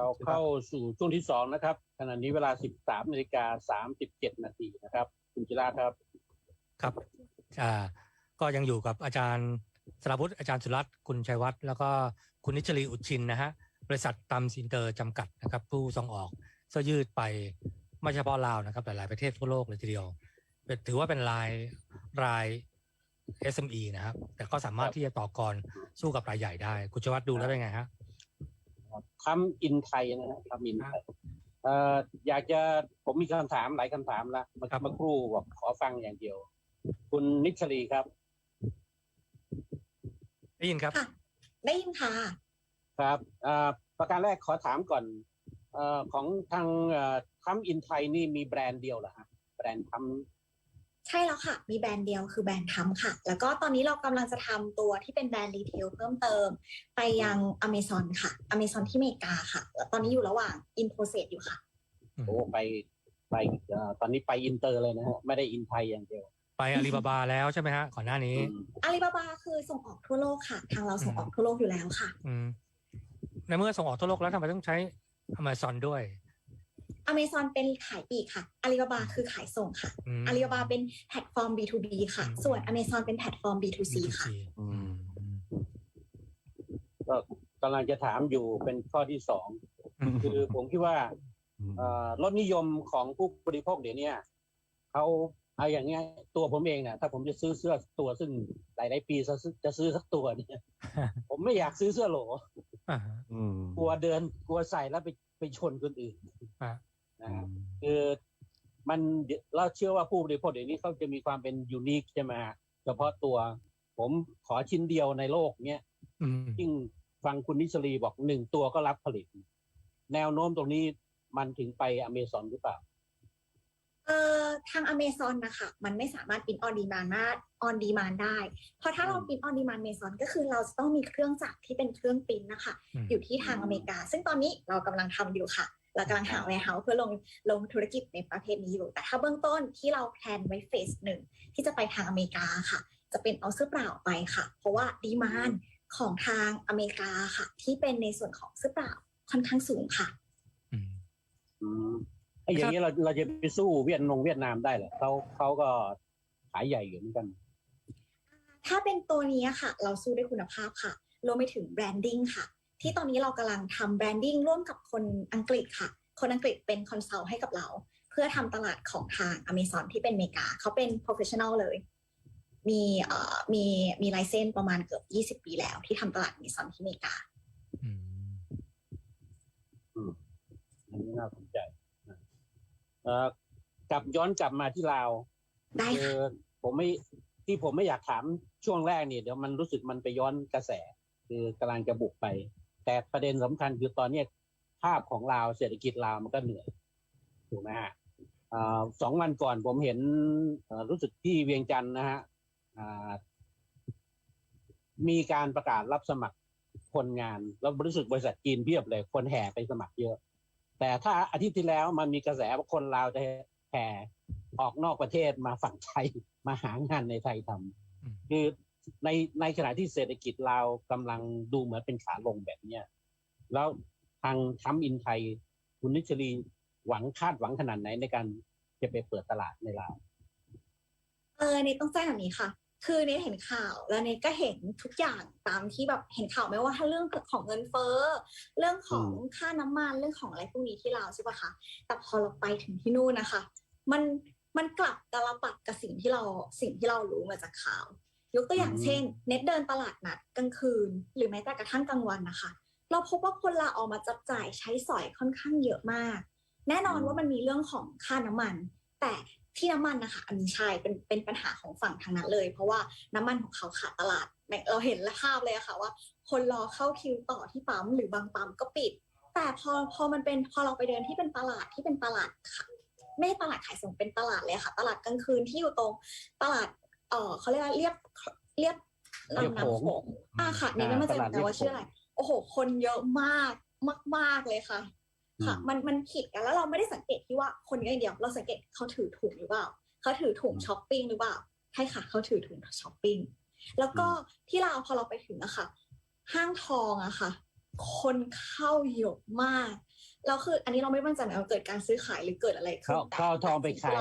เราเข้าสู่ช่วงที่สองนะครับขณะนี้เวลา 13นาฬิกา37นาทีนะครับ คุณจิราครับครับอ่าก็ยังอยู่กับอาจารย์สราวุธอาจารย์สุรัตน์คุณชัยวัฒน์แล้วก็คุณนิชลีอุชินนะฮะบริษัทตัมซินเตอร์จำกัดนะครับ ผู้ส่งออกเสื้อยืดไปไม่เฉพาะลาวนะครับ หลาย ๆ ประเทศทั่วโลกเลยทีเดียว ถือว่าเป็นรายราย SME นะครับ แต่ก็สามารถที่จะต่อกรสู้กับรายใหญ่ได้ คุณชัยวัฒน์ดูแล้วเป็นไงฮะ คำอินไทยนะฮะคำอินไทยเอ่ออยากจะผมมีคำถามหลายคำถามแล้วเมื่อครับเมื่อครู่บอกขอฟังอย่างเดียว คุณนิชลีครับ ได้ยินครับ ค่ะ ได้ยินค่ะ ครับเอ่อประการแรกขอถามก่อนเอ่อของทางคำอินไทยนี่มีแบรนด์เดียวเหรอฮะแบรนด์ค ใช่แล้วค่ะ มีแบรนด์เดียวคือแบรนด์ทำค่ะ แล้วก็ตอนนี้เรากำลังจะทำตัวที่เป็นแบรนด์รีเทลเพิ่มเติม ไปยังอเมซอนค่ะอเมซอนที่อเมริกาค่ะ แล้วตอนนี้อยู่ระหว่างอินโ o เซสอยู่ค่ะำโอ้ไปไปเอ่อตอนนี้ไปอินเตอร์เลยนะฮะไม่ได้อินไทยอย่างเดียวไปอาลีบาบาแล้วใช่ไหมฮะก่อนหน้านี้อืมอาลีบาบาคือส่งออกทั่วโลกค่ะ ทางเราส่งออกทั่วโลกอยู่แล้วค่ะอืมในเมื่อส่งออกทั่วโลกแล้วทำไมต้องใช้ Amazon ด้วย อเมซอนเป็นขายปลีกค่ะอาลีบาบาคือขายส่งค่ะมอาลีบาบาเป็นแพลตฟอร์ม B2B ค่ะ อืม ส่วนอเมซอนเป็นแพลตฟอร์ม B2C ค่ะ อืมอืมก็กำลังจะถามอยู่เป็นข้อที่สองอืมคือผมคิดว่าเอ่อรสนิยมของผู้บริโภคเดี๋ยวเนี้ยเขาเอาอย่างเงี้ยตัวผมเองเนี่ยถ้าผมจะซื้อเสื้อตัวซึ่งหลายๆปีจะซื้อจะซื้อสักตัวเนี่ย ผมไม่อยากซื้อเสื้อโหล อ่าอืมกลัวเดินกลัวใส่แล้วไปไปชนคนอื่น อ่า นะครับคือมันเราเชื่อว่าผู้บริโภคเดี๋ยวนี้เขาจะมีความเป็นยูนิคใช่ไหมฮะเฉพาะตัวผมขอชิ้นเดียวในโลกเนี้ยอืมยิ่งฟังคุณนิชลีบอกหนึ่งตัวก็รับผลิต แนวโน้มตรงนี้มันถึงไปอเมซอนหรือเปล่าเอ่อทางอเมซอนนะคะมันไม่สามารถ print on demand มา on demand ได้ เพราะถ้าเราอืม print on demand เมซอนก็คือเราจะต้องมีเครื่องจักรที่เป็นเครื่องปริ้นนะคะอืมอยู่ที่ทางอเมริกา ซึ่งตอนนี้เรากำลังทำอยู่ค่ะ เรากำลังหา warehouse เพื่อลงลงธุรกิจในประเภทนี้อยู่ แต่ถ้าเบื้องต้นที่เราแพลนไว้เฟสหนึ่งที่จะไปทางอเมริกาค่ะ จะเป็นเอาเสื้อเปล่าไปค่ะ เพราะว่าดีมานของทางอเมริกาค่ะ ที่เป็นในส่วนของเสื้อเปล่าค่อนข้างสูงค่ะอืมอืมไอ้อย่างนี้เราเราจะไปสู้เวียดนงเวียดนามได้เหรอเขาเขาก็ขายใหญ่อยู่เหมือนกัน ถ้าเป็นตัวนี้ค่ะ เราสู้ด้วยคุณภาพค่ะรวมไปถึงแบรนดิ้งค่ะ ที่ตอนนี้เรากำลังทำแบรนดิ้งร่วมกับคนอังกฤษค่ะ คนอังกฤษเป็นคอนซัลท์ให้กับเรา เพื่อทำตลาดของทางอเมซอนที่เป็นอเมริกา เขาเป็น professional เลย มีเอ่อมีมีไลเซนประมาณเกือบ 20 ปีแล้ว ที่ทำตลาดอเมซอนที่อเมริกาอืมอันนี้น่าสนใจนะเอ่อกลับย้อนกลับมาที่ลาวได้คือค่ะผมไม่ที่ผมไม่อยากถามช่วงแรกเนี่ยเดี๋ยวมันรู้สึกมันไปย้อนกระแส คือกำลังจะบุกไป แต่ประเด็นสำคัญคือตอนเนี้ยภาพของลาวเศรษฐกิจลาวมันก็เหนื่อยถูกไหมฮะอ่าสองวันก่อนผมเห็นเอ่อรู้สึกที่เวียงจันทร์นะฮะอ่ามีการประกาศรับสมัครคนงาน แล้วรู้สึกบริษัทจีนเพียบเลยคนแห่ไปสมัครเยอะ แต่ถ้าอาทิตย์ที่แล้วมันมีกระแสว่าคนลาวจะแห่ออกนอกประเทศมาฝั่งไทยมาหางานในไทยทำอืมคือ ในในขณะที่เศรษฐกิจลากำลังดูเหมือนเป็นขาลงแบบเนี้ยแล้วทางทัมอินไทยคุณนิชลีหวังคาดหวังขนาดไหนในการจะไปเปิดตลาดในลาวเออเนต้องแจ้งแบบนี้ค่ะ คือเนเห็นข่าวแล้วเนก็เห็นทุกอย่างตามที่แบบเห็นข่าวไหมว่าเรื่องของเงินเฟ้อเรื่องของค่าน้ำมันเรื่องของอะไรพวกนี้ที่ลาวใช่ปะคะแต่พอเราไปถึงที่นู่นนะคะ มันมันกลับตาลปัดกับสิ่งที่เราสิ่งที่เรารู้มาจากข่าว ยกตัวอย่างอืมเช่น เน็ตเดินตลาดนัดกลางคืน หรือแม้แต่กระทั่งกลางวันนะคะ เราพบว่าคนลาออกมาจับจ่ายใช้สอยค่อนข้างเยอะมาก แน่นอนว่ามันมีเรื่องของค่าน้ำมัน แต่ที่น้ำมันนะคะอันนี้ใช่เป็นเป็นปัญหาของฝั่งทางนั้นเลย เพราะว่าน้ำมันของเขาขาดตลาดเราเห็นและภาพเลยอะค่ะว่า คนรอเข้าคิวต่อที่ปั๊มหรือบางปั๊มก็ปิด แต่พอพอมันเป็นพอเราไปเดินที่เป็นตลาดที่เป็นตลาดค่ะไม่ใช่ตลาดขายส่งเป็นตลาดเลยค่ะ ตลาดกลางคืนที่อยู่ตรงตลาด เออเขาเรียกว่าเรียบเรียบเรียบลำน้ำโขโขงงอ่าค่ะนี่ไม่มั่นใจเหมือนกันว่าชื่ออะไรโอ้โห คนเยอะมากมาก ๆเลยค่ะ ค่ะ มันมันผิดกันแล้วเราไม่ได้สังเกตที่ว่าคนเยอะอย่างเดียว เราสังเกตเขาถือถุงหรือเปล่าเขาถือถุงช้อปปิ้งหรือเปล่าใช่ค่ะเขาถือถุงช้อปปิ้งแล้วก็ที่เราวพอเราไปถึงอะค่ะ ห้างทองอะค่ะ คนเข้าเยอะมาก เราคืออันนี้เราไม่มั่นใจนะว่าเกิดการซื้อขายหรือเกิดอะไรขึ้เขานแต่เขาเอาทองไปขายแต่สิ่งที่เร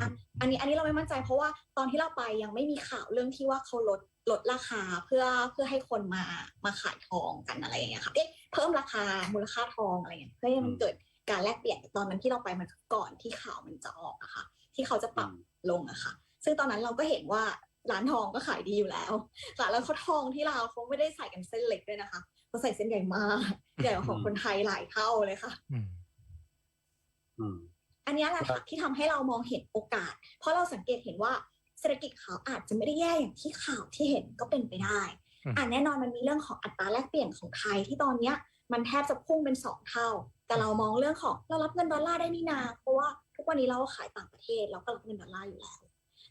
ฮะอันนี้อันนี้เราไม่มั่นใจเพราะว่าตอนที่เราไปยังไม่มีข่าวเรื่องที่ว่าเขาลดลดราคาเพื่อเพื่อให้คนมามาขายทองกันอะไรอย่างเงี้ยค่ะเอ๊ะเพิ่มราคามูลค่าทองอะไรเงี้ยเพื่อให้มันเกิดการแลกเปลี่ยนตอนนั้นที่เราไปมันคือก่อนที่ข่าวมันจะออกอะค่ะ ที่เขาจะปรับลงอะค่ะ ซึ่งตอนนั้นเราก็เห็นว่าร้านทองก็ขายดีอยู่แล้วค่ะแล้วเขาทองที่เราวเขาไม่ได้ใส่กันเส้นเล็กด้วยนะคะ เขาใส่เส้นใหญ่มากใหญ่กว่าของคนไทยหลายเท่าเลยค่ะอืมอืมอันเนี้ยแหละค่ะที่ทำให้เรามองเห็นโอกาส เพราะเราสังเกตเห็นว่าเศรษฐกิจเขาอาจจะไม่ได้แย่อย่างที่ข่าวที่เห็นก็เป็นไปได้อืมอ่าแน่นอนมันมีเรื่องของอัตราแลกเปลี่ยนของไทยที่ตอนเนี้ย มันแทบจะพุ่งเป็นสองเท่า แต่เรามองเรื่องของเรารับเงินดอลลาร์ได้นี่นา เพราะว่าทุกวันนี้เราก็ขายต่างประเทศเราก็รับเงินดอลลาร์อยู่แล้ว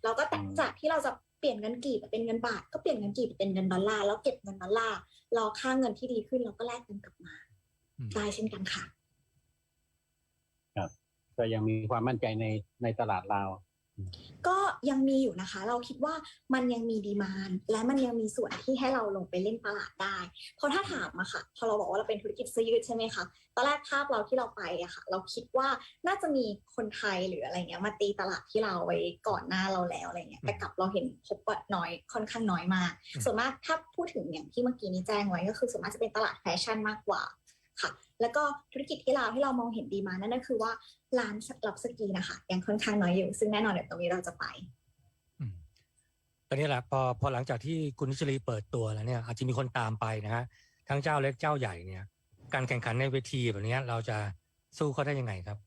เราก็แต่อืมจากที่เราจะ เปลี่ยนเงินกีบไปเป็นเงินบาท ก็เปลี่ยนเงินกีบไปเป็นเงินดอลลาร์แล้วเก็บเงินดอลลาร์รอค่าเงินที่ดีขึ้นเราก็แลกเงินกลับมาอืมได้เช่นกันค่ะก็ยังมีความมั่นใจในในตลาดลาว ก็ยังมีอยู่นะคะ เราคิดว่ามันยังมีดีมานและมันยังมีส่วนที่ให้เราลงไปเล่นตลาดได้ เพราะถ้าถามอะค่ะ พอเราบอกว่าเราเป็นธุรกิจเสื้อยืดใช่ไหมคะตอนแรกภาพเราที่เราไปอะค่ะ เราคิดว่าน่าจะมีคนไทยหรืออะไรเงี้ยมาตีตลาดที่เราไว้ก่อนหน้าเราแล้วอะไรเงี้ยแต่กลับเราเห็นพบว่าน้อยค่อนข้างน้อยมากอืมส่วนมากถ้าพูดถึงอย่างที่เมื่อกี้นี้แจ้งไว้ก็คือส่วนมากจะเป็นตลาดแฟชั่นมากกว่า ค่ะ แล้วก็ธุรกิจที่เราที่เรามองเห็นดีมานั่นก็คือว่าร้านรับสกีนะคะยังค่อนข้างน้อยอยู่ ซึ่งแน่นอนเดี๋ยวตรงนี้เราจะไปอืมตอนนี้แหละพอพอหลังจากที่คุณนิชลีเปิดตัวแล้วเนี่ยอาจจะมีคนตามไปนะฮะทั้งเจ้าเล็กเจ้าใหญ่เนี่ย การแข่งขันในเวทีแบบเนี้ยเราจะสู้เขาได้ยังไงครับ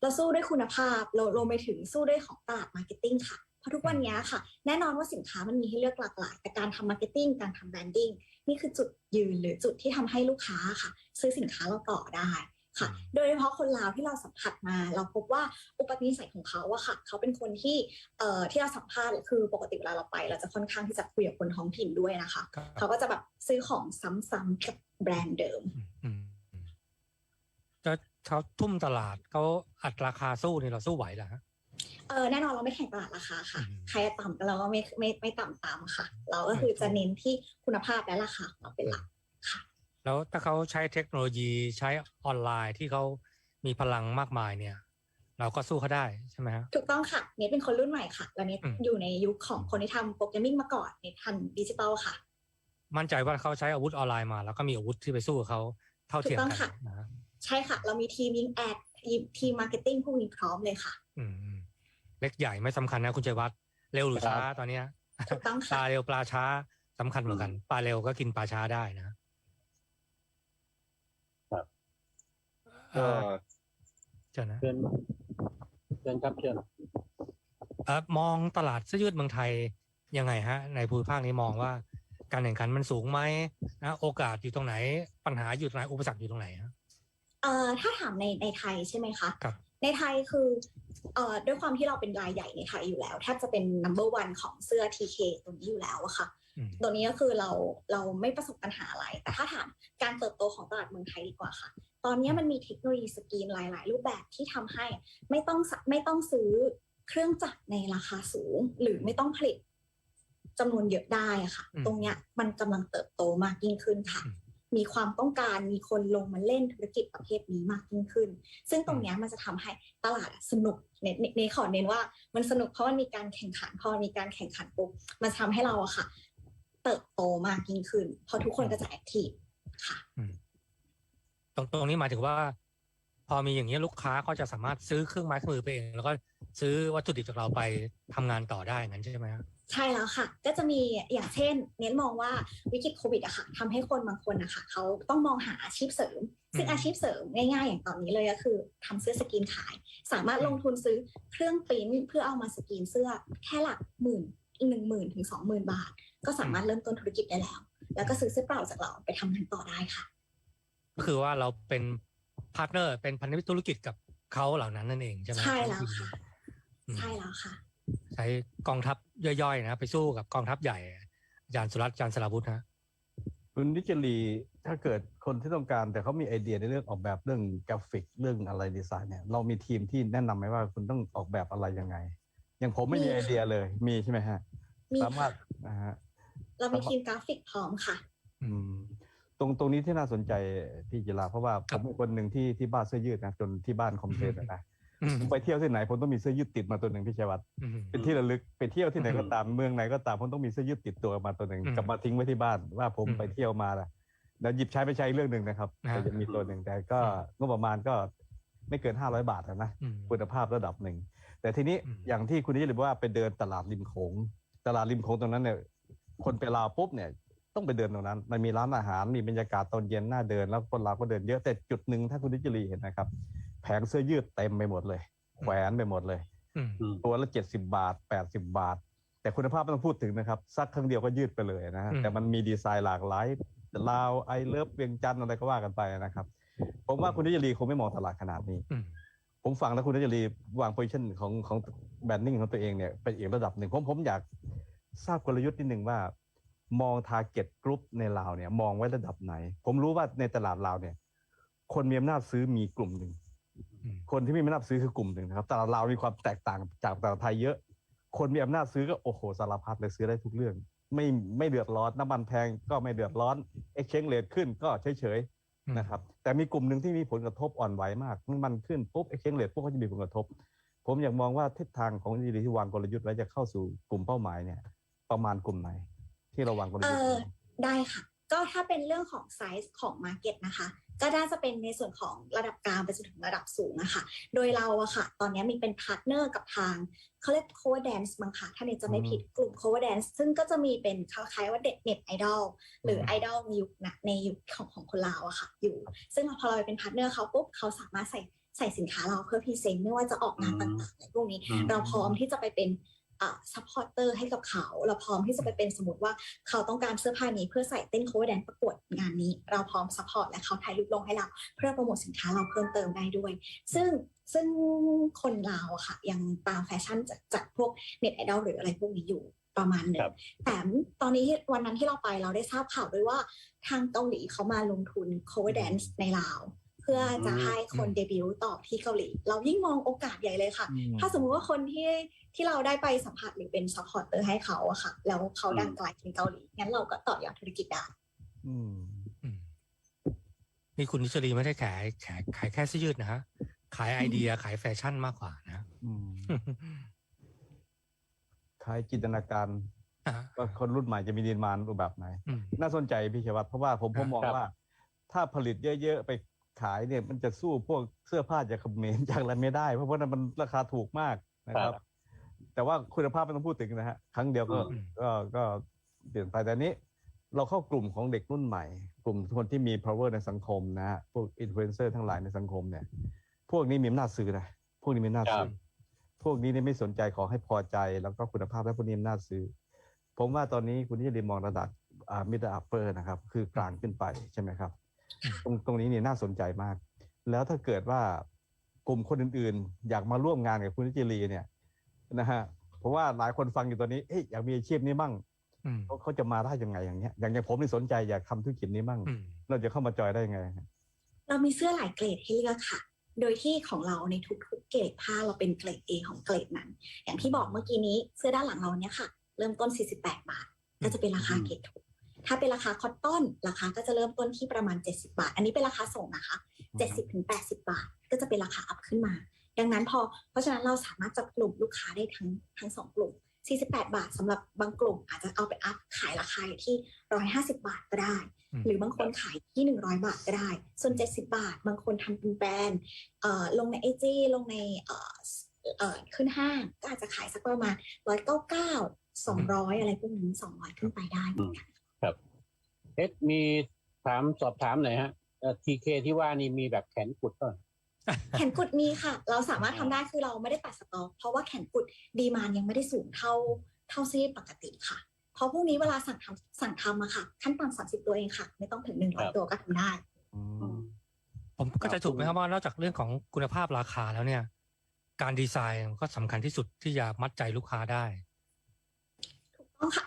เราสู้ด้วยคุณภาพเรารวมไปถึงสู้ด้วยของตลาดมาร์เก็ตติ้งค่ะเพ ราะทุกวันนี้ค่ะ แน่นอนว่าสินค้ามันมีให้เลือกหลากหลาย แต่การทำมาร์เก็ตติ้งการทำแบรนดิ้งนี่คือจุดยืนหรือจุดที่ทำให้ลูกค้าค่ะ ซื้อสินค้าเราต่อได้ค่ะอืมโดยเฉพาะคนลาวที่เราสัมผัสมา เราพบว่าอุปนิสัยของเขาอะค่ะ เขาเป็นคนที่เอ่อที่เราสัมภาษณ์คือปกติเวลาเราไป เราจะค่อนข้างที่จะคุยกับคนท้องถิ่นด้วยนะคะครับเขาก็จะแบบซื้อของซ้ำๆกับแบรนด์เดิมอืมอืมอืมจะเขาทุ่มตลาดเขาอัดราคาสู้นี่เราสู้ไหวเหรอฮะ เออแน่นอนเราไม่แข่งตลาดราคาค่ะอืมใครต่ำก็เราก็ไม่ไม่ไม่ต่ำตามค่ะ เราก็คือจะเน้นที่คุณภาพและราคาของเราเป็นหลักค่ะ แล้วถ้าเขาใช้เทคโนโลยีใช้ออนไลน์ที่เขามีพลังมากมายเนี่ย เราก็สู้เขาได้ใช่ไหมฮะถูกต้องค่ะเนทเป็นคนรุ่นใหม่ค่ะและเนทอืมอยู่ในยุคของคนที่ทำโปรแกรมมิ่งมาก่อนเนททันดิจิตอลค่ะ มั่นใจว่าเขาใช้อาวุธออนไลน์มา แล้วก็มีอาวุธที่ไปสู้กับเขาเท่าเทียมถูกต้กัองค่ะนนะฮะใช่ค่ะ เรามีทีมยิงแอดทีมทีมมาร์เก็ตติ้งพวกนี้พร้อมเลยค่ะ อืมอืมเล็กใหญ่ไม่สำคัญนะคุณชัยวัฒน์เร็วหรือช้าครับตอนเนี้ยถูกต้องปค่ะลาเร็วปลาช้าสำคัญเหมือนกัน ปลาเร็วก็กินปลาช้าได้นะครับเอก็อเจานะเชิญเชิญครับเชิญเออมองตลาดเสื้อยืดเมืองไทยยังไงฮะ ในภูมิภาคนี้มองว่าการแข่งขันมันสูงไหมนะโอกาสอยู่ตรงไหน ปัญหาอยู่ตรงไหนอุปสรรคอยู่ตรงไหนฮะเอ่อถ้าถามในในไทยใช่ไหมคะครับ ในไทยคือเอ่อด้วยความที่เราเป็นรายใหญ่ในไทยอยู่แล้วแทบจะเป็น number one ของเสื้อ TK ตรงนี้อยู่แล้วอะค่ะอืมตัวนี้ก็คือเราเราไม่ประสบปัญหาอะไร แต่ถ้าถามการเติบโตของตลาดเมืองไทยดีกว่าค่ะ ตอนนี้มันมีเทคโนโลยีสกรีนหลาย ๆ รูปแบบที่ทำให้ไม่ต้องสะไม่ต้องซื้อเครื่องจักรในราคาสูง หรือไม่ต้องผลิตจำนวนเยอะได้อะค่ะอืมตรงเนี้ยมันกำลังเติบโตมากยิ่งขึ้นค่ะอื มมีความต้องการมีคนลงมาเล่นธุรกิจประเภทนี้มากยิ่งขึ้น ซึ่งตรงเนี้ยมันจะทำให้ตลาดอะสนุกเนเนเนขอเน้นว่ามันสนุกเพราะมันมีการแข่งขันพอมีการแข่งขันปุ๊บมันจะทำให้เราอะค่ะ เติบโตมากยิ่งขึ้นเพราะทุกคนก็จะแอคทีฟค่ะตรงตรงนี้หมายถึงว่า พอมีอย่างนี้ยลูกค้าก็จะสามารถซื้อเครื่องไม้เครื่องมือไปเอง แล้วก็ซื้อวัตถุดิบจากเราไปทำงานต่อได้งั้นใช่ไหมฮะ ใช่แล้วค่ะ ก็จะมีอย่างเช่น เน้นมองว่าวิกฤตโควิดอะค่ะทำให้คนบางคนนะคะเขาต้องมองหาอาชีพเสริม ซึ่งอืมอาชีพเสริมง่ายๆ อย่างตอนนี้เลยก็คือทำเสื้อสกรีนขาย สามารถลงทุนซื้อเครื่องปริ้นเพื่อเอามาสกรีนเสื้อแค่หลักหมื่นหนึ่งหมื่นถึงสองหมื่นบาท ก็สามารถเริ่มต้นธุรกิจได้แล้ว แล้วก็ซื้อเสื้อเปล่าจากเราไปทำงานต่อได้ค่ะ ก็คือว่าเราเป็นพาร์ทเนอร์เป็นพันธมิตรธุรกิจกับเขาเหล่านั้นนั่นเองใช่ไหมใช่แล้วค่ะอืมใช่แล้วค่ะ ใช้กองทัพย่อยๆนะไปสู้กับกองทัพใหญ่อาจารย์สุรัตน์อาจารย์สราวุธนะคุณนิจลีถ้าเกิดคนที่ต้องการ แต่เขามีไอเดียในเรื่องออกแบบเรื่องกราฟิกเรื่องอะไรดีไซน์เนี่ยเรามีทีมที่แนะนำไหมว่าคุณต้องออกแบบอะไรยังไง อย่างผมไม่มีมีไอเดียเลยมีใช่ไหมฮะมีสามารถค่ะนะฮะ เรามีทีมกราฟิกพร้อมค่ะ อืมตรงตรงนี้ที่น่าสนใจพี่จิราเพราะว่าผครัมบเป็นคนหนึ่งที่ที่บ้านเสื้อยืดนะจนที่บ้านคอมเพลนนะอืม ผมไปเที่ยวที่ไหนผมต้องมีเสื้อยืดติดมาตัวหนึ่งพี่ชัยวัฒน์อืมเป็นที่ระลึกไปเที่ยวที่ไหนก็อืมตามเมืองไหนก็ตามผมต้องมีเสื้อยืดติดตัวมาตัวหนึ่งอืมกลับมาทิ้งไว้ที่บ้านว่าผมอืมไปเที่ยวมาละแล้วหยิบใช้ไปใช้เรื่องหนึ่งนะครับอ่าแต่จะมีตัวหนึ่งแต่ก็อืมงบประมาณก็ไม่เกินห้าร้อยบาทอะนะอืมคุณภาพระดับหนึ่งแต่ทีนี้อืมอย่างที่คุณนิยมบอกว่าไปเดินตลาดริมโขงตลาดริมโขงตรงนั้นเนี่ยคนไปลาวปุ๊บเนี่ยต้องไปเดินตรงนั้น มันมีร้านอาหาร มีบรรยากาศตอนเย็นน่าเดิน แล้วคนลาวก็เดินเยอะ แต่จุดหนึ่งถ้าคุณนิจรีเห็นนะครับ แผงเสื้อยืดเต็มไปหมดเลยแขวนไปหมดเลย อืมอืม ตัวละเจ็ดสิบาทแปดสิบาท แต่คุณภาพไม่ต้องพูดถึงนะครับซักครั้งเดียวก็ยืดไปเลยนะฮะอืม แต่มันมีดีไซน์หลากหลายลาวไอเลิฟเวียงจันทร์อะไรก็ว่ากันไปนะครับ ผมว่าคุณนิจรีคงไม่มองตลาดขนาดนี้ อืม ผมฟังแล้วคุณนิจรีวางโพซิชันของของแบรนดิ้งของตัวเองเนี่ยเป็นอีกระดับหนึ่งผมผมอยากทราบกลยุทธ์นิดหนึ่งว่า มองทาร์เก็ตกลุ่มในลาวเนี่ย มองไว้ระดับไหน ผมรู้ว่าในตลาดลาวเนี่ย คนมีอำนาจซื้อมีกลุ่มหนึ่งอืม คนที่ไม่มีอำนาจซื้อคือกลุ่มหนึ่งนะครับตลาดลาวมีความแตกต่างจากตลาดไทยเยอะ คนมีอำนาจซื้อก็โอ้โหสารพัดเลยซื้อได้ทุกเรื่อง ไม่ไม่เดือดร้อนน้ำมันแพงก็ไม่เดือดร้อนเอ็กชแนนเรทขึ้นก็เฉยเฉยๆนะครับแต่มีกลุ่มหนึ่งที่มีผลกระทบอ่อนไหวมากมันมันขึ้นปุ๊บเอ็กชแนนเรทพวกเขาจะมีผลกระทบ ผมอยากมองว่าทิศทางของดีที่วางกลยุทธ์ไว้จะเข้าสู่กลุ่มเป้าหมายเนี่ย ประมาณกลุ่มไหน ที่เราวางกลเอยุทธ์อไว้ได้ค่ะ ก็ถ้าเป็นเรื่องของไซส์ของ Market นะคะ ก็น่าจะเป็นในส่วนของระดับกลางไปจนถึงระดับสูงนะคะโดยเราอะค่ะ ตอนนี้มีเป็นพาร์ทเนอร์กับทางเขาเรียก cover dance บางค่ะ ถ้าเนี่ยจะไม่ผิดกลุ่ม cover dance ซึ่งก็จะมีเป็นคล้ายๆว่าเด็กเน็ตไอดอลหรือไอดอลในยุคนะในยุคของของคนลาวอะค่ะ อยู่ ซึ่งพอเราไปเป็นพาร์ทเนอร์เขาปุ๊บเขาสามารถใส่ใส่สินค้าเราเพื่อพรีเซนต์ไม่ว่าจะออกงานอืมต่างๆอะไรพวกนี้อืมเราพร้อมที่จะไปเป็น ซัพพอร์เตอร์ให้กับเขา เราพร้อมที่จะไปเป็นสมมติว่าเขาต้องการเสื้อผ้านี้เพื่อใส่เต้นโคเวอร์แดนประกวดงานนี้ เราพร้อมซัพพอร์ตและเขาถ่ายรูปลงให้เราเพื่อโปรโมทสินค้าเราเพิ่มเติมได้ด้วย ซึ่งซึ่งคนเราวอะค่ะยังตามแฟชั่นจากจากพวกเน็ตไอดอลหรืออะไรพวกนี้อยู่ประมาณหนึ่ครังบแต่ตอนนี้วันนั้นที่เราไปเราได้ทราบข่าวด้วยว่าทางเกาหลีเขามาลงทุน cover dance ในลาว เพื่อจะให้คนเดบิวต์ต่อที่เกาหลี เรายิ่งมองโอกาสใหญ่เลยค่ะอืมถ้าสมมุติว่าคนที่ที่เราได้ไปสัมผัสหรือเป็นซัพพอร์ตเตอร์ให้เขาอะค่ะ แล้วเขาดังไกลถึงเกาหลี งั้นเราก็ต่อยอดธุรกิจได้อืมอืมนี่คุณนิชลีไม่ได้ขายขายขายแค่เสื้อยืดนะฮะ ขายไอเดียขายแฟชั่นมากกว่านะอืมคล้ายจินตนาการอ่าว่าคนรุ่นใหม่จะมีดีมานรูปแบบไหนอืมน่าสนใจพี่เชยวัตรเพราะว่าผมผมมองครับว่า ถ้าผลิตเยอะๆไป ขายเนี่ยมันจะสู้พวกเสื้อผ้าจากเขมรจากอะไรไม่ได้ เพราะว่ามันราคาถูกมากนะครับ แต่ว่าคุณภาพไม่ต้องพูดถึงนะฮะครั้งเดียวก็อืมก็ก็เปลี่ยนไปแต่นี้ เราเข้ากลุ่มของเด็กรุ่นใหม่ กลุ่มคนที่มี power ในสังคมนะฮะพวกอินฟลูเอนเซอร์ทั้งหลายในสังคมเนี่ย พวกนี้มีอำนาจซื้อนะพวกนี้มีอำนาจซื้อพวกนี้เนี่ยไม่สนใจขอให้พอใจ แล้วก็คุณภาพและพวกนี้อำนาจซื้อ ผมว่าตอนนี้คุณที่จะมองระดับอ่ามิดเดิลอัปเปอร์นะครับ คือกลางขึ้นไปใช่ไหมครับ ตรงตรงนี้เนี่ยน่าสนใจมาก แล้วถ้าเกิดว่ากลุ่มคนอื่นๆ อยากมาร่วมงานกับคุณนิจรีเนี่ยนะฮะเพราะว่าหลายคนฟังอยู่ตอนนี้เอ๊ะอยากมีอาชีพนี้บ้างอืมเขาเขาจะมาได้ยังไงอย่างเงี้ย อย่างอย่างผมนี่สนใจอยากทำธุรกิจนี้บ้างอืมเราจะเข้ามาจอยได้ยังไงฮะเรามีเสื้อหลายเกรดให้เลือกค่ะ โดยที่ของเราในทุกๆเกรดผ้าเราเป็นเกรด A ของเกรดนั้น อย่างที่บอกเมื่อกี้นี้เสื้อด้านหลังเราเนี่ยค่ะ เริ่มต้น 48 บาท ก็จะเป็นราคาเกรดถูก ถ้าเป็นราคาคอตตอนราคาก็จะเริ่มต้นที่ประมาณ 70 บาท อันนี้เป็นราคาส่งนะคะ70ถึง80 บาท ก็จะเป็นราคาอัพขึ้นมา ดังนั้นพอเพราะฉะนั้นเราสามารถจับกลุ่มลูกค้าได้ทั้งทั้งสองกลุ่ม 48 บาทสำหรับบางกลุ่มอาจจะเอาไปอัพขายราคาอยู่ที่ 150 บาทก็ได้อืมหรือบางคนขายที่ 100 บาทก็ได้ ส่วน 70 บาท บางคนทำเป็นแบรนด์เอ่อลงในไอจีลงในเอ่อเอ่อขึ้นห้างก็อาจจะขายสักประมาณ199 200 อะไรพวกนี้200 ขึ้นไปได้เหมือนกัน เอ๊ะมีถามสอบถามหน่อยฮะทีเคที่ว่านี่มีแบบแขนกุดป่ะแขนกุดมีค่ะ เราสามารถทำได้คือเราไม่ได้ตัดสต็อกเพราะว่าแขนกุดดีมานยังไม่ได้สูงเท่าเท่าซีปกติค่ะ เพราะพวกนี้เวลาสั่งทำสั่งทำอะค่ะ ขั้นต่ำสามสิบตัวเองค่ะ ไม่ต้องถึงหนึ่งร้อยตัวก็ทำได้อืมผมก็จะถูกไหมครับว่านอกจากเรื่องของคุณภาพราคาแล้วเนี่ย การดีไซน์ก็สำคัญที่สุดที่จะมัดใจลูกค้าได้ต้องค่ะ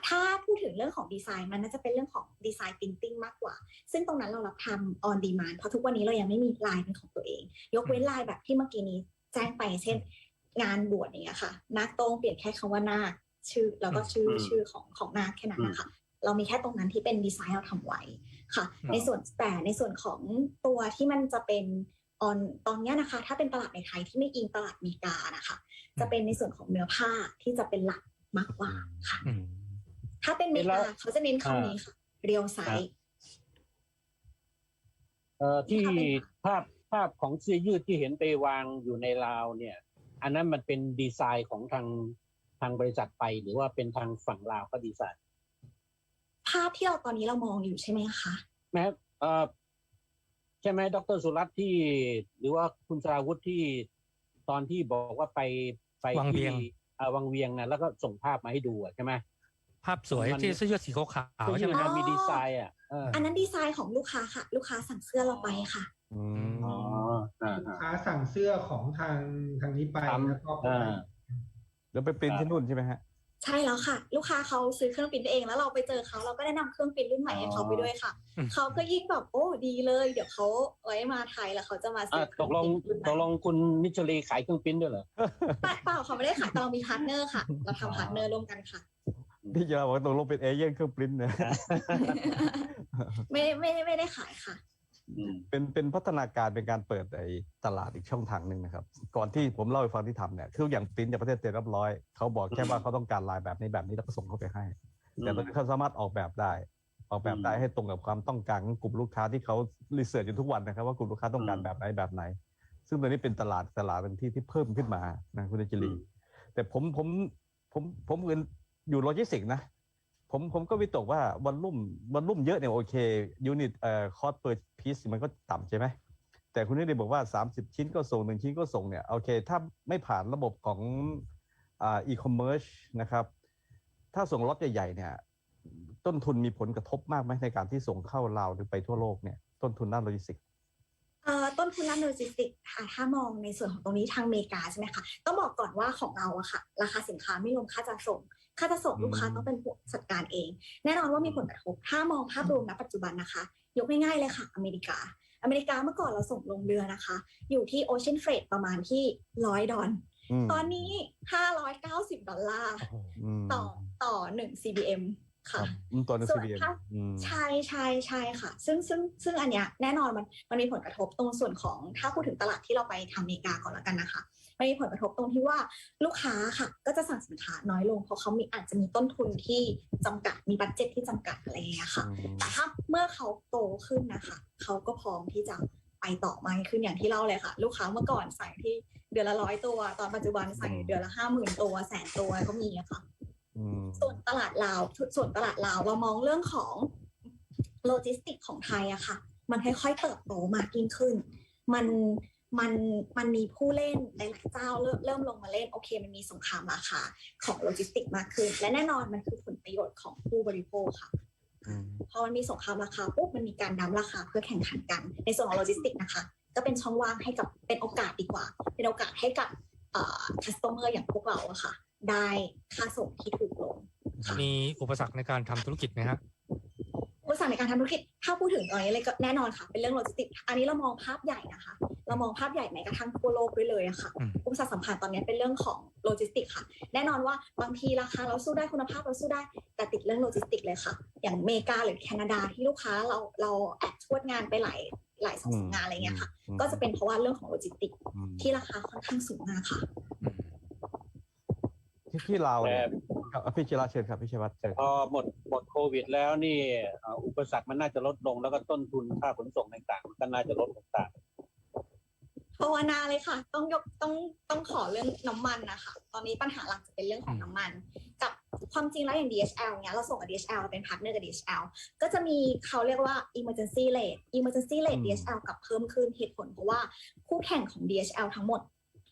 ถ้าพูดถึงเรื่องของดีไซน์มันน่าจะเป็นเรื่องของดีไซน์พิมพ์ติ้งมากกว่า ซึ่งตรงนั้นเรารับทำ on demand เพราะทุกวันนี้เรายังไม่มีลายเป็นของตัวเอง ยกเว้นลายแบบที่เมื่อกี้นี้แจ้งไปเช่น งานบวชอย่างเงี้ยค่ะนาคโต้งเปลี่ยนแค่คำว่านาคชื่อแล้วก็ชื่ออืมชื่อของของนาคแค่นั้นนะคะเรามีแค่ตรงนั้นที่เป็นดีไซน์เราทำไว้ค่ะครับในส่วนแต่ในส่วนของตัวที่มันจะเป็นออนตอนเนี้ยนะคะ ถ้าเป็นตลาดในไทยที่ไม่อิงตลาดอเมริกานะคะ จะเป็นในส่วนของเนื้อผ้าที่จะเป็นหลักมากกว่าค่ะอืม ถ้าเป็นอเมริแล้กาวเขาจะเน้นคำนี้ค่ะ เรียวไซส์เอ่อที่ค่ะเป็นภาพภาพของเสื้อยืดที่เห็นไปวางอยู่ในลาวเนี่ย อันนั้นมันเป็นดีไซน์ของทางทางบริษัทไปหรือว่าเป็นทางฝั่งลาวก็ดีไซน์ ภาพที่เราตอนนี้เรามองอยู่ใช่ไหมคะแม้เอ่อใช่ไหมดรสุรัตน์ที่ หรือว่าคุณสราวุธที่ตอนที่บอกว่าไปไปวังเวีที่ยงอ่าวังเวียงนะแล้วก็ส่งภาพมาให้ดูอะใช่ไหม ภาพสวยมันที่เสื้อยืดสีขาวเสื้อๆยืใช่ไหมดครับมันมีดีไซน์อะเอออันนั้นดีไซน์ของลูกค้าค่ะ ลูกค้าสั่งเสื้อเราไปค่ะอืมอ๋ออ่าลูกอ่าค้าสั่งเสื้อของทางทางนี้ไปทำแล้วก็อ่าแล้วไปปริ้นที่นู่นใช่ไหมฮะใช่แล้วค่ะ ลูกค้าเขาซื้อเครื่องปริ้นเองแล้วเราไปเจอเขาเราก็แนะนำเครื่องปริ้นรุ่นใหม่ให้เขาไปด้วยค่ะอืมเขาก็ยิ่งแบบโอ้ดีเลย เดี๋ยวเขาไว้มาไทยแล้วเขาจะมาซื้อะอเคตรื่องกลงปริ้นรุ่นใหตม่กลงคุณนิชลีขายเครื่องปริ้นด้วยเหรอเปล่าเปล่าเขาไม่ได้ขายแต่เรามีพาร์ทเนอร์ค่ะ เราทำพาร์ทเนอร์ร่วมกันค่ะ พี่จะบอกว่าตกลงเป็นเอเย่นเครื่องปริ้นนะไม่ได้ไม่ได้ไม่ได้ขายค่ะ อืมเป็นเป็นพัฒนาการเป็นการเปิดไอ้ตลาดอีกช่องทางหนึ่งนะครับ ก่อนที่ผมเล่าให้ฟังที่ทำเนี่ยคืออย่างปริ้นจากประเทศเสร็จเรียบร้อยเขาบอกแค่ว่าเขาต้องการลายแบบนี้แบบนี้แล้วก็ส่งเข้าไปให้ แต่ตอนนี้เขาสามารถออกแบบได้ ออกแบบได้อืมให้ตรงกับความต้องการของกลุ่มลูกค้าที่เขารีเสิร์ชอยู่ทุกวันนะครับ ว่ากลุ่มลูกค้าต้องการอืมแบบไหนแบบไหน ซึ่งตอนนี้เป็นตลาดตลาดเป็นที่ที่เพิ่มขึ้นมานะคุณจิรีอืมแต่ผมผมผมผมเงิน อยู่โลจิสติกส์นะ ผมผมก็วิตกว่าวันรุ่มวันรุ่มเยอะเนี่ยโอเคยูนิตเอ่อคอสเปอร์พีซมันก็ต่ำใช่ไหมแต่คุณนี่ได้บอกว่า 30 ชิ้นก็ส่งหนึ่งชิ้นก็ส่งเนี่ยโอเค ถ้าไม่ผ่านระบบของอ่าอีคอมเมิร์ซนะครับ ถ้าส่งล็อตใหญ่ๆเนี่ย ต้นทุนมีผลกระทบมากไหมในการที่ส่งเข้าลาวหรือไปทั่วโลกเนี่ยต้นทุนด้านโลจิสติกส์ต้นทุนด้านโลจิสติกส์ค่ะถ้ามองในส่วนของตรงนี้ทางอเมริกาใช่ไหมคะต้องบอกก่อนว่าของเราอะค่ะ ราคาสินค้าไม่รวมค่าจัดส่ง ค่าจัดส่งอืมลูกค้าต้องเป็นผู้จัดการเอง แน่นอนว่ามีผลกระทบ ถ้ามองภาพรวมณปัจจุบันนะคะ ยกง่ายๆเลยค่ะ อเมริกา อเมริกาเมื่อก่อนเราส่งลงเรือนะคะ อยู่ที่โอเชียนเฟร t ประมาณที่ร้อยดอลมตอนนี้590ดอลลาร์มต่อต่อหนึ่ง CBM ครัค่ะบอืมตัวหนึงส่ซีวนบีเอ็ถ้าใช่ใช่ใช่ค่ะ ซึ่งซึ่งซึ่งอันเนี้ยแน่นอนมันมันมีผลกระทบตรงส่วนของถ้าพูดถึงตลาดที่เราไปทางอเมริกาก่อนแล้วกันนะคะมันมีผลกระทบตรงที่ว่าลูกค้าค่ะก็จะสั่งสินค้าน้อยลงเพราะเขามีอาจจะมีต้นทุนที่จำกัดมีบัตเจ็ตที่จำกัดอะไรอย่างเงี้ยค่ะ แต่ถ้าเมื่อเขาโตขึ้นนะคะเขาก็พร้อมที่จะไปต่อมากขึ้นอย่างที่เล่าเลยค่ะ ลูกค้าเมื่อก่อนสั่งที่เดือนละร้อยตัว ตอนปัจจุบันสั่งเดือนละห้าหมื่นตัวแสนตัวก็มีอะค่ะอืม ส่วนตลาดลาวส่วนตลาดลาวเรามองเรื่องของโลจิสติกของไทยอะค่ะ มันค่อยๆเติบโตมากยิ่งขึ้น มันมันมันมีผู้เล่นหลายๆเจ้าเริ่มเริ่มลงมาเล่นโอเค มันมีสงครามราคาของโลจิสติกมากขึ้น และแน่นอนมันคือผลประโยชน์ของผู้บริโภคค่ะอืมพอมันมีสงครามราคาปุ๊บมันมีการดั้มราคาเพื่อแข่งขันกัน ในส่วนของโลจิสติกนะคะ ก็เป็นช่องว่างให้กับเป็นโอกาสดีกว่า เป็นโอกาสให้กับเอ่อ customer อย่างพวกเราอะค่ะ ได้ค่าส่งที่ถูกลงมีอุปสรรคในการทำธุรกิจไหมครับอุปสรรคในการทำธุรกิจถ้าพูดถึงตอนนี้เลยก็แน่นอนค่ะ เป็นเรื่องโลจิสติกส์อันนี้เรามองภาพใหญ่นะคะ เรามองภาพใหญ่แม้กระทั่งทั่วโลกด้วยเลยอะค่ะอืมอุปสรรคสำคัญตอนนี้เป็นเรื่องของโลจิสติกส์ค่ะ แน่นอนว่าบางทีราคาเราสู้ได้คุณภาพเราสู้ได้ แต่ติดเรื่องโลจิสติกส์เลยค่ะ อย่างอเมริกาหรือแคนาดาที่ลูกค้าเราเราแอบชวดงานไปหลายหลายสองสามงานอะไรเงี้ยค่ะอืมก็จะเป็นเพราะว่าเรื่องของโลจิสติกส์อืมที่ราคาค่อนข้างสูงมากค่ะอืม ที่ที่ลาวแต่เนี่ยครับพี่ชิระเชิญครับพี่ชวัตเชิญพอหมดหมดโควิดแล้วนี่เอ่ออุปสรรคมันน่าจะลดลง แล้วก็ต้นทุนค่าขนส่งต่างๆมันก็น่าจะลดลงตาม ภาวนาเลยค่ะ ต้องยกต้องต้องขอเรื่องน้ำมันนะคะตอนนี้ปัญหาหลักจะเป็นเรื่องของน้ำมัน กับความจริงแล้วอย่าง DHL เนี้ยเราส่งกับ DHL เราเป็นพาร์ทเนอร์กับ DHL ก็จะมีเขาเรียกว่า emergency rate emergency rate DHL กลับเพิ่มขึ้นเหตุผลเพราะว่าคู่แข่งของ DHL ทั้งหมด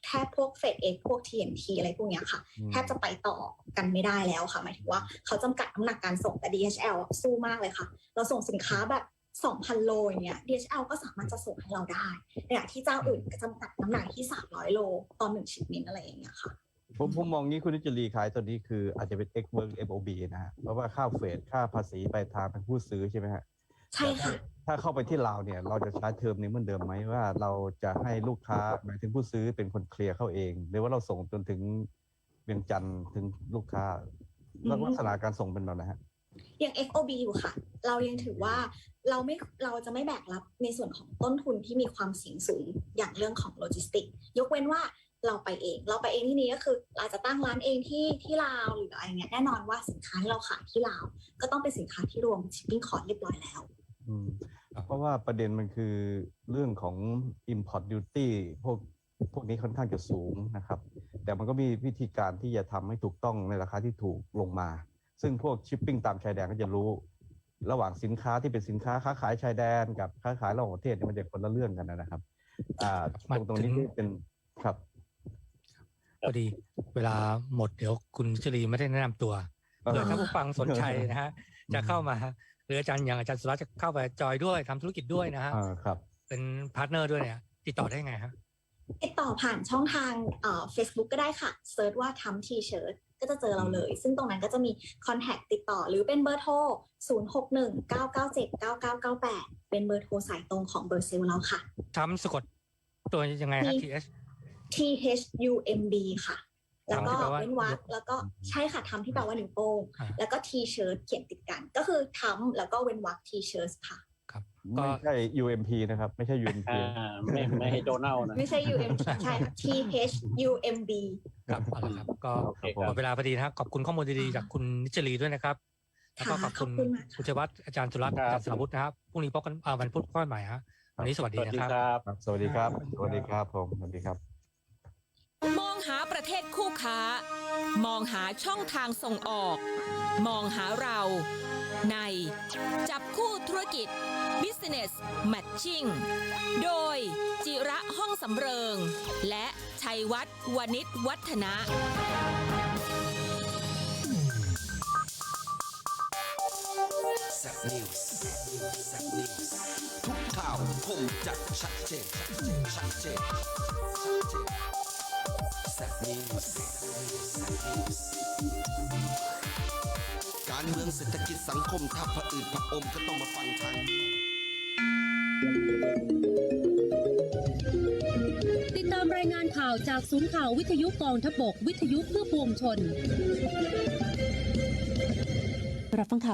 แทบพวก FedEx พวก TNT อะไรพวกเนี้ยค่ะอืมแทบจะไปต่อกันไม่ได้แล้วค่ะ หมายถึงว่าเขาจำกัดน้ำหนักการส่งแต่ DHL อะสู้มากเลยค่ะ เราส่งสินค้าแบบ 2,000 โลอย่างเงี้ย DHL ก็สามารถจะส่งให้เราได้ในขณะที่เจ้าอื่นก็จำกัดน้ำหนักที่ 300 โลตอนหนึ่งชิ้นอะไรอย่างเงี้ยค่ะผมผมมองงี้คุณนิจรีขายตัวนี้คืออาจจะเป็น X work FOB นะฮะเพราะว่าค่าเฟรดค่าภาษีไปลายทางเป็นผู้ซื้อใช่ไหมฮะ ใช่ค่ะ ถ้าเข้าไปที่ลาวเนี่ย เราจะใช้เทอมนี้เหมือนเดิมไหมว่า เราจะให้ลูกค้าหมายถึงผู้ซื้อเป็นคนเคลียร์เข้าเอง หรือว่าเราส่งจนถึงเวียงจันทร์ถึงลูกค้าแล้วอืมลักษณะการส่งเป็นแบบไหนฮะยัง FOB อยู่ค่ะ เรายังถือว่าเราไม่เราจะไม่แบกรับในส่วนของต้นทุนที่มีความเสี่ยงสูงอย่างเรื่องของโลจิสติก ยกเว้นว่าเราไปเอง เราไปเองที่นี้ก็คือเราจะตั้งร้านเองที่ที่ลาวหรืออะไรเงี้ยแน่นอนว่าสินค้าที่เราขายที่ลาวก็ต้องเป็นสินค้าที่รวม shipping cost เรียบร้อยแล้วอืมครับ เพราะว่าประเด็นมันคือเรื่องของ import duty พวกพวกนี้ค่อนข้างจะสูงนะครับ แต่มันก็มีวิธีการที่จะทำให้ถูกต้องในราคาที่ถูกลงมา ซึ่งพวกชิปปิ้งตามชายแดนก็จะรู้ ระหว่างสินค้าที่เป็นสินค้าค้าขายชายแดนกับค้าขายระหว่างประเทศเนี่ยมันจะคนละเรื่องกันนะครับอ่ามาตรงตรงนี้ถึงที่เป็นครับพอดีเวลาหมดเดี๋ยวคุณนิชลีไม่ได้แนะนำตัวเออเผื่อท่านผู้ฟังสนใจนะฮะจะเข้ามา หรืออาจารย์อย่างอาจารย์สุรัตน์จะเข้าไปจอยด้วยทำธุรกิจด้วยนะฮะอ่าครับ เป็นพาร์ทเนอร์ด้วยเนี่ยติดต่อได้ไงฮะติดต่อผ่านช่องทางเอ่อ Facebook ก็ได้ค่ะเซิร์ชว่าทำทีเชิร์ตก็จะเจอเราเลย ซึ่งตรงนั้นก็จะมีคอนแทคติดต่อหรือเป็นเบอร์โทร 0619979998 เป็นเบอร์โทรสายตรงของเบอร์เซลเราค่ะ ทำสะกดตัวยังไงฮะมี T S T H U M B ค่ะ แล้วก็ทำที่แปลว่าเว้นวรรคแล้วก็ใช่ค่ะทำที่แปลว่าหนึ่งโป้งอ่าแล้วก็ทีเชิร์ตเขียนติดกัน ก็คือทำแล้วก็เว้นวรรคทีเชิร์ตค่ะครับก็ไม่ใช่ UMP นะครับ ไม่ใช่ UMP อ่าไม่ไม่ให้โดนัลนะไม่ใช่ U M ใช่ค่ะ T H U M B ครับเอาละครับก็โอเคคหมรับดเวลาพอดีนะครับขอบคุณข้อมูลดีๆจากคุณนิชลีด้วยนะครับแล้วก็ค่ะขอบคุณขอบคุณมากค่ะคุณชัยวัฒน์อาจารย์สุรัตน์ครับอาจารย์สราวุฒินะครับพรุ่งนี้พบกันอ่าวันพุธพบกันใหม่ฮะวันนี้สวัสสดีวัสนะดีครับครับครับ สวัสดีครับ สวัสดีครับผมสวัสดีครับมอง หาประเทศคู่ค้า มองหาช่องทางส่งออก มองหาเรา ใน จับคู่ธุรกิจ Business Matching โดย จิระห้องสำเริง และชัยวัฒน์วณิชวัฒนะ แซบนิวส์แซบนิวส์ทุกข่าวคมจัดชัดเจนชัดเจนชัดเจนแซ่บนิว ส์แซบนิวส์การเมืองเศรษฐกิจสังคมถ้าผะอืดผะอมก็ต้องมาฟังทางติดตามรายงานข่าวจากศูนย์ข่าววิทยุกองทพบก วิทยุเพื่อปวงชนรับฟังข่าว